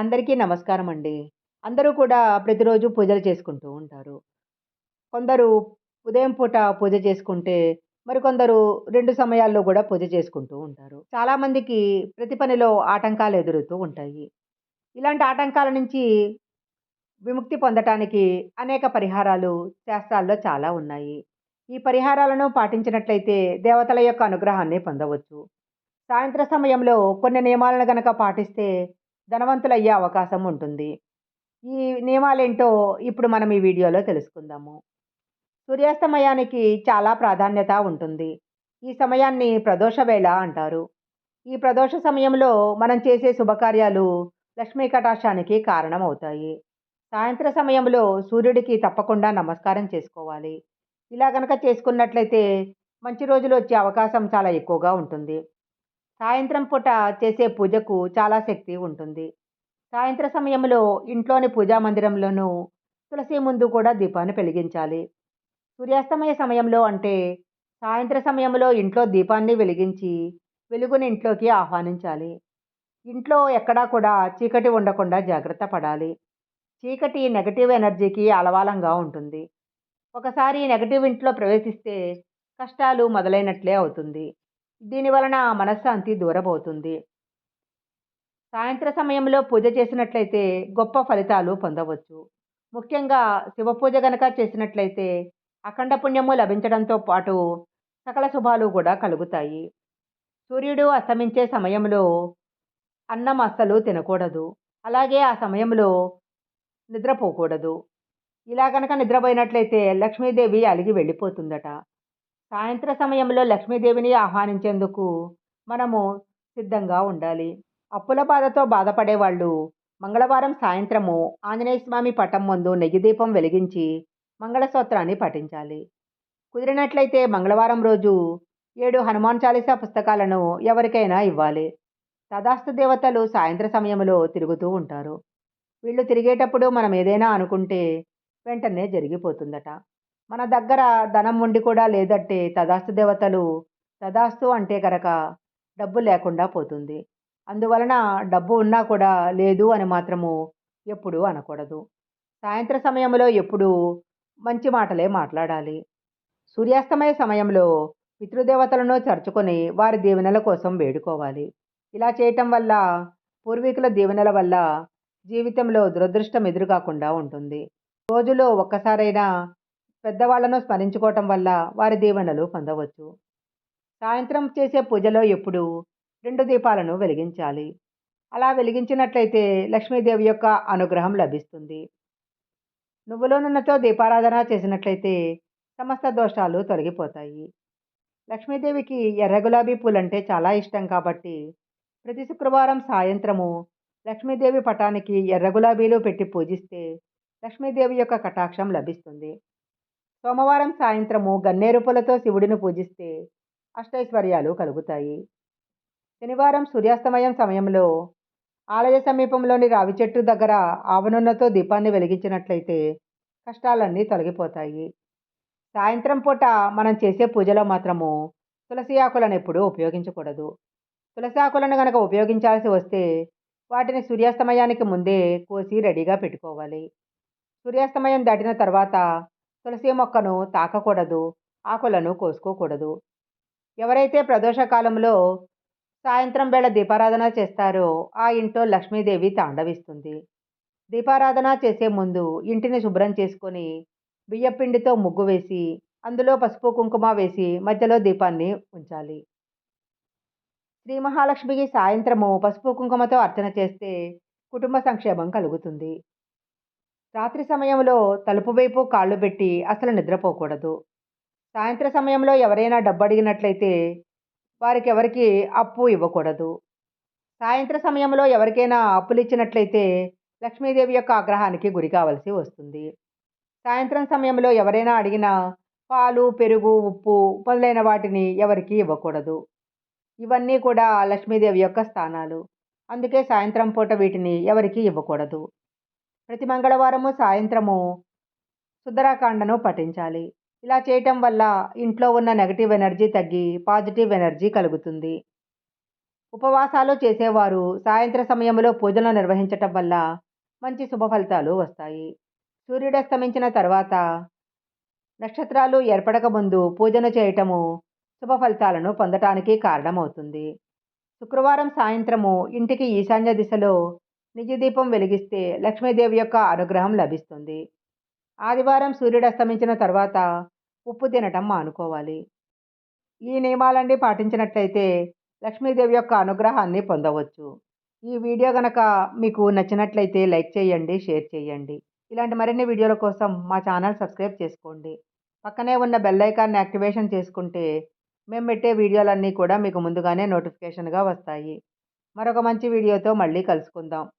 అందరికీ నమస్కారం అండి. అందరూ కూడా ప్రతిరోజు పూజలు చేసుకుంటూ ఉంటారు. కొందరు ఉదయం పూట పూజ చేసుకుంటే, మరికొందరు రెండు సమయాల్లో కూడా పూజ చేసుకుంటూ ఉంటారు. చాలామందికి ప్రతి పనిలో ఆటంకాలు ఎదురుతూ ఉంటాయి. ఇలాంటి ఆటంకాల నుంచి విముక్తి పొందటానికి అనేక పరిహారాలు శాస్త్రాల్లో చాలా ఉన్నాయి. ఈ పరిహారాలను పాటించినట్లయితే దేవతల యొక్క అనుగ్రహాన్ని పొందవచ్చు. సాయంత్ర సమయంలో కొన్ని నియమాలను గనక పాటిస్తే ధనవంతులయ్యే అవకాశం ఉంటుంది. ఈ నియమాలేంటో ఇప్పుడు మనం ఈ వీడియోలో తెలుసుకుందాము. సూర్యాస్తమయానికి చాలా ప్రాధాన్యత ఉంటుంది. ఈ సమయాన్ని ప్రదోష వేళ అంటారు. ఈ ప్రదోష సమయంలో మనం చేసే శుభకార్యాలు లక్ష్మీ కటాక్షానికి కారణమవుతాయి. సాయంత్ర సమయంలో సూర్యుడికి తప్పకుండా నమస్కారం చేసుకోవాలి. ఇలా కనుక చేసుకున్నట్లయితే మంచి రోజులు వచ్చే అవకాశం చాలా ఎక్కువగా ఉంటుంది. సాయంత్రం పూట చేసే పూజకు చాలా శక్తి ఉంటుంది. సాయంత్ర సమయంలో ఇంట్లోని పూజా మందిరంలోనూ, తులసి ముందు కూడా దీపాన్ని వెలిగించాలి. సూర్యాస్తమయ సమయంలో అంటే సాయంత్ర సమయంలో ఇంట్లో దీపాన్ని వెలిగించి, వెలుగుని ఇంట్లోకి ఆహ్వానించాలి. ఇంట్లో ఎక్కడా కూడా చీకటి ఉండకుండా జాగ్రత్త పడాలి. చీకటి నెగటివ్ ఎనర్జీకి అలవాలంగా ఉంటుంది. ఒకసారి నెగటివ్ ఇంట్లో ప్రవేశిస్తే కష్టాలు మొదలైనట్లే అవుతుంది. దీని వలన మనశ్శాంతి దూరమవుతుంది. సాయంత్ర సమయంలో పూజ చేసినట్లయితే గొప్ప ఫలితాలు పొందవచ్చు. ముఖ్యంగా శివపూజ గనక చేసినట్లయితే అఖండ పుణ్యము లభించడంతో పాటు సకల శుభాలు కూడా కలుగుతాయి. సూర్యుడు అస్తమించే సమయంలో అన్నం అస్సలు తినకూడదు. అలాగే ఆ సమయంలో నిద్రపోకూడదు. ఇలా కనుక నిద్రపోయినట్లయితే లక్ష్మీదేవి అలిగి వెళ్ళిపోతుందట. సాయంత్ర సమయంలో లక్ష్మీదేవిని ఆహ్వానించేందుకు మనము సిద్ధంగా ఉండాలి. అప్పుల బాధతో బాధపడేవాళ్ళు మంగళవారం సాయంత్రము ఆంజనేయ స్వామి పటం ముందు నెయ్యి దీపం వెలిగించి మంగళసూత్రాన్ని పఠించాలి. కుదిరినట్లయితే మంగళవారం రోజు ఏడు హనుమాన్ చాలీసా పుస్తకాలను ఎవరికైనా ఇవ్వాలి. తదాస్తు దేవతలు సాయంత్ర సమయంలో తిరుగుతూ ఉంటారు. వీళ్ళు తిరిగేటప్పుడు మనం ఏదైనా అనుకుంటే వెంటనే జరిగిపోతుందట. మన దగ్గర ధనం ఉండి కూడా లేదంటే తదాస్తు దేవతలు తదాస్తు అంటే గనక డబ్బు లేకుండా పోతుంది. అందువలన డబ్బు ఉన్నా కూడా లేదు అని మాత్రము ఎప్పుడూ అనకూడదు. సాయంత్ర సమయంలో ఎప్పుడూ మంచి మాటలే మాట్లాడాలి. సూర్యాస్తమయ సమయంలో పితృదేవతలను చర్చుకొని వారి దీవెనల కోసం వేడుకోవాలి. ఇలా చేయటం వల్ల పూర్వీకుల దీవెనల వల్ల జీవితంలో దురదృష్టం ఎదురుకాకుండా ఉంటుంది. రోజులో ఒక్కసారైనా పెద్దవాళ్ళను స్మరించుకోవటం వల్ల వారి దీవెనలు పొందవచ్చు. సాయంత్రం చేసే పూజలో ఎప్పుడూ రెండు దీపాలను వెలిగించాలి. అలా వెలిగించినట్లయితే లక్ష్మీదేవి యొక్క అనుగ్రహం లభిస్తుంది. నువ్వులో నూనెతో దీపారాధన చేసినట్లయితే సమస్త దోషాలు తొలగిపోతాయి. లక్ష్మీదేవికి ఎర్ర గులాబీ పూలంటే చాలా ఇష్టం కాబట్టి ప్రతి శుక్రవారం సాయంత్రము లక్ష్మీదేవి పటానికి ఎర్ర గులాబీలు పెట్టి పూజిస్తే లక్ష్మీదేవి యొక్క కటాక్షం లభిస్తుంది. సోమవారం సాయంత్రము గన్నేరు పూలతో శివుడిని పూజిస్తే అష్టైశ్వర్యాలు కలుగుతాయి. శనివారం సూర్యాస్తమయం సమయంలో ఆలయ సమీపంలోని రావి చెట్టు దగ్గర ఆవనున్నతో దీపాన్ని వెలిగించినట్లయితే కష్టాలన్నీ తొలగిపోతాయి. సాయంత్రం పూట మనం చేసే పూజలో మాత్రము తులసి ఆకులను ఎప్పుడూ ఉపయోగించకూడదు. తులసి ఆకులను గనక ఉపయోగించాల్సి వస్తే వాటిని సూర్యాస్తమయానికి ముందే కోసి రెడీగా పెట్టుకోవాలి. సూర్యాస్తమయం దాటిన తర్వాత తులసి మొక్కను తాకకూడదు. ఆకులను కోసుకోకూడదు. ఎవరైతే ప్రదోషకాలంలో సాయంత్రం వేళ దీపారాధన చేస్తారో ఆ ఇంట్లో లక్ష్మీదేవి తాండవిస్తుంది. దీపారాధన చేసే ముందు ఇంటిని శుభ్రం చేసుకొని బియ్యపిండితో ముగ్గు వేసి అందులో పసుపు కుంకుమ వేసి మధ్యలో దీపాన్ని ఉంచాలి. శ్రీ మహాలక్ష్మికి సాయంత్రము పసుపు కుంకుమతో అర్చన చేస్తే కుటుంబ సంక్షేమం కలుగుతుంది. రాత్రి సమయంలో తలుపు వైపు కాళ్ళు పెట్టి అసలు నిద్రపోకూడదు. సాయంత్ర సమయంలో ఎవరైనా డబ్బు అడిగినట్లయితే వారికెవరికి అప్పు ఇవ్వకూడదు. సాయంత్ర సమయంలో ఎవరికైనా అప్పులిచ్చినట్లయితే లక్ష్మీదేవి యొక్క ఆగ్రహానికి గురి కావలసి వస్తుంది. సాయంత్రం సమయంలో ఎవరైనా అడిగినా పాలు, పెరుగు, ఉప్పు మొదలైన వాటిని ఎవరికీ ఇవ్వకూడదు. ఇవన్నీ కూడా లక్ష్మీదేవి యొక్క స్థానాలు. అందుకే సాయంత్రం పూట వీటిని ఎవరికీ ఇవ్వకూడదు. ప్రతి మంగళవారము సాయంత్రము సుందరాకాండను పఠించాలి. ఇలా చేయటం వల్ల ఇంట్లో ఉన్న నెగటివ్ ఎనర్జీ తగ్గి పాజిటివ్ ఎనర్జీ కలుగుతుంది. ఉపవాసాలు చేసేవారు సాయంత్ర సమయంలో పూజలు నిర్వహించటం వల్ల మంచి శుభ ఫలితాలు వస్తాయి సూర్యుడస్తమించిన తర్వాత నక్షత్రాలు ఏర్పడక ముందు పూజను చేయటము శుభ ఫలితాలను పొందటానికి కారణమవుతుంది శుక్రవారం సాయంత్రము ఇంటికి ఈశాన్య దిశలో నిజదీపం వెలిగిస్తే లక్ష్మీదేవి యొక్క అనుగ్రహం లభిస్తుంది. ఆదివారం సూర్యుడు అస్తమించిన తర్వాత ఉప్పు తినటం మానుకోవాలి. ఈ నియమాలన్నీ పాటించినట్లయితే లక్ష్మీదేవి యొక్క అనుగ్రహాన్ని పొందవచ్చు. ఈ వీడియో కనుక మీకు నచ్చినట్లయితే లైక్ చేయండి షేర్ చేయండి. ఇలాంటి మరిన్ని వీడియోల కోసం మా ఛానల్ సబ్స్క్రైబ్ చేసుకోండి. పక్కనే ఉన్న బెల్ ఐకాన్ని యాక్టివేషన్ చేసుకుంటే మేము పెట్టే వీడియోలన్నీ కూడా మీకు ముందుగానే నోటిఫికేషన్గా వస్తాయి. మరొక మంచి వీడియోతో మళ్ళీ కలుసుకుందాం.